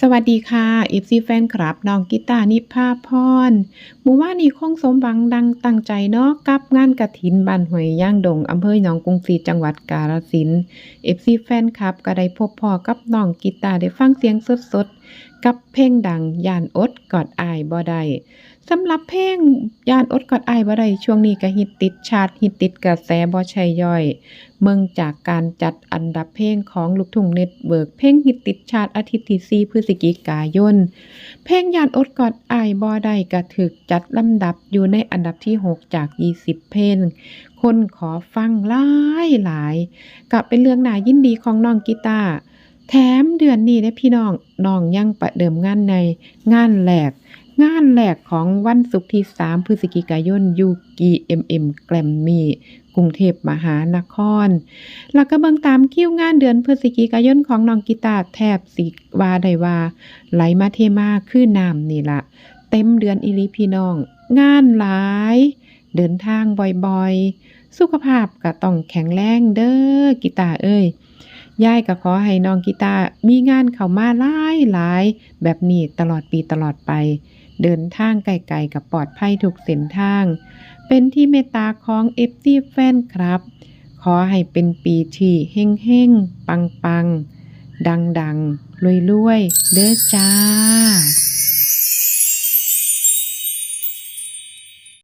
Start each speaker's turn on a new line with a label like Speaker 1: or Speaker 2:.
Speaker 1: สวัสดีค่ะเอฟซีแฟนคลับน้องกีตานิพาพรหมู่ว่านนี้คงสมหวังดังตั้งใจเนาะกับงานกระถินบ้านหวยย่างดงอำเภอหนองกรุงศรีจังหวัดกาฬสินธุ์เอฟซีแฟนคลับก็ได้พบพ่อกับน้องกีตาได้ฟังเสียงสดๆ กับเพลงดังยานอดกอดอายบ่ได้สำหรับเพลงยานอดกอดอายบ่ได้ช่วงนี้ก็ฮิตติดชาร์ตฮิตติดกระแสบ่ใช่ย่อย เมืองจากการจัดอันดับเพลงของลูกทุ่งเน็ตเวิร์กเพลงฮิตติดชาร์ตอาทิตย์ที่4พฤศจิกายน เพลงยานอดกอดอายบอได้กระถึกจัดลำดับอยู่ในอันดับที่ 6 จาก 20 เพลง คนขอฟังหลายหลายกับเป็นเรื่องน่ายินดีของน้องกีตาร์แถมเดือนนี้ได้พี่น้องน้องยังประเดิมงานในงานแหลก งานแรกของวันศุกร์ที่ 3 พฤศจิกายนยูกีเอ็มเอ็มแกรมมี่กรุงเทพมหานคร แล้วก็เบิ่งตามคิวงานเดือนพฤศจิกายนของน้องกีตาร์แทบสิวาได้ว่า ไหลมาเทมาคือน้ำนี่ละเต็มเดือนอีหลีพี่น้อง งานหลาย เดินทางบ่อยๆ สุขภาพก็ต้องแข็งแรงเด้อกีตาร์เอ้ยยายก็ขอให้น้องกีตาร์มีงานเข้ามาหลายหลายๆแบบนี้ตลอดปีตลอดไป เดินทางไกลๆกับปลอดภัยทุกเส้นทาง เป็นที่เมตตาของเอฟซีแฟนครับ ขอให้เป็นปีที่เฮ่งๆ ปังๆ ดังๆรวยๆ เด้อจ้า